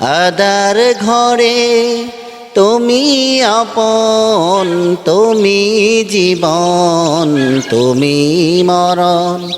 আদার ঘরে তুমি আপন, তুমি জীবন, তুমি মরণ।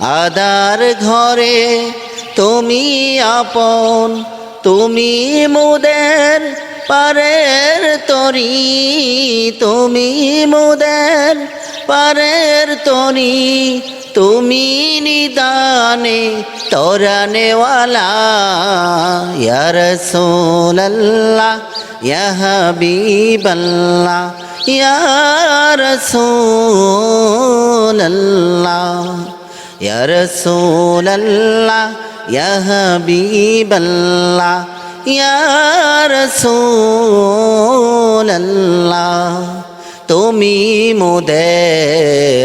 আদার ঘরে তুমি আপন, তুমি মুদের পারের তরি। তুমি মুদের পারের তরি তুমি নিদানে তোরানেওয়ালা ইয়া রাসূলুল্লাহ, ইয়া হাবিবাল্লাহ, ইয়া রাসূলুল্লাহ ইয়া রাসূলুল্লাহ, ইয়া হাবিবাল্লাহ, ইয়া রাসূলুল্লাহ। তুমি মোদের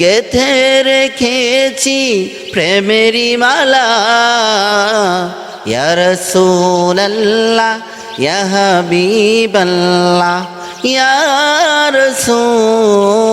গেথে রেখেছি প্রেমেরি মালা। ইয়া রাসূলুল্লাহ ইয়া হাবিবাল্লাহ ইয়া রাসূলুল্লাহ